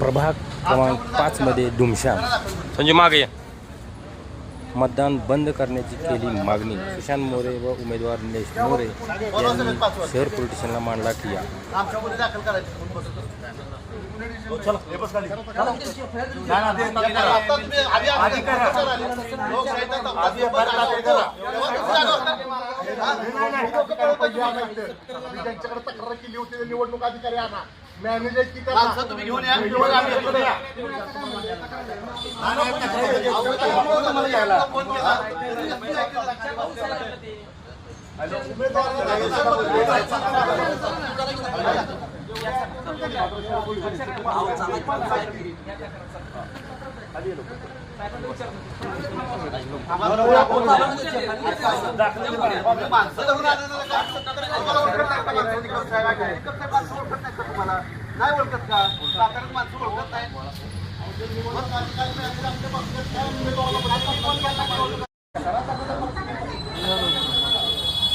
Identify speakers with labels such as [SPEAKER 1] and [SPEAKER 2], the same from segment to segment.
[SPEAKER 1] प्रभाग क्रमांक पाचमध्ये धुमशान
[SPEAKER 2] संजय मागे या.
[SPEAKER 1] मतदान बंद करण्याची केली मागणी. सुशांत मोरे व उमेदवार निलेश मोरे यांनी शहर पोलीस स्टेशनला मांडला
[SPEAKER 3] आमच्यामध्ये दाखल
[SPEAKER 4] त्यांच्याकडे तक्रार केली होती निवडणूक अधिकारी आणा मॅनेजर किती
[SPEAKER 3] माणसं तुम्ही घेऊन या घेऊन आम्ही येतो. तुम्हाला यायला. नाही ओळखत का तुम्हाला? साताऱ्यात माणसं ओळखत नाही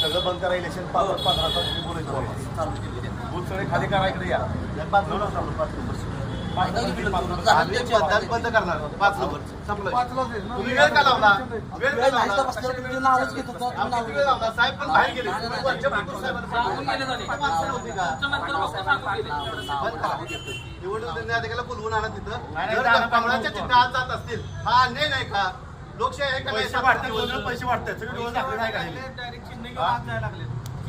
[SPEAKER 4] सगळं बंद करा इलेक्शन पाच पंधरा तास मी बोलायचं बूथ सगळे खाली करा इकडे या
[SPEAKER 3] आम्ही मतदान बंद करणार पाच नंबर संपलं. तुम्ही वेळ का लावला? वेळ का लावला? आमची वेळ लावला. साहेब पण बाहेर गेले. वरच्या बाजूला साहेबांना इथं माणसं नव्हती का? बंद करा निवडणूक निर्णयाधिकाऱ्याला बोलवून आणा तिथं. जर कमळाच्या चिठ्ठ्या आज जात असतील हा अन्याय नाही का? लोकशाही आहे का नाही?
[SPEAKER 4] पैसे वाटतात. सगळे डोळे दाखले नाही काय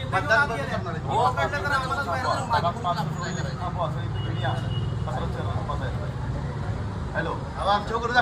[SPEAKER 3] मतदान बंद करणार आहे.
[SPEAKER 4] हॅलो.
[SPEAKER 3] आमच्याकडे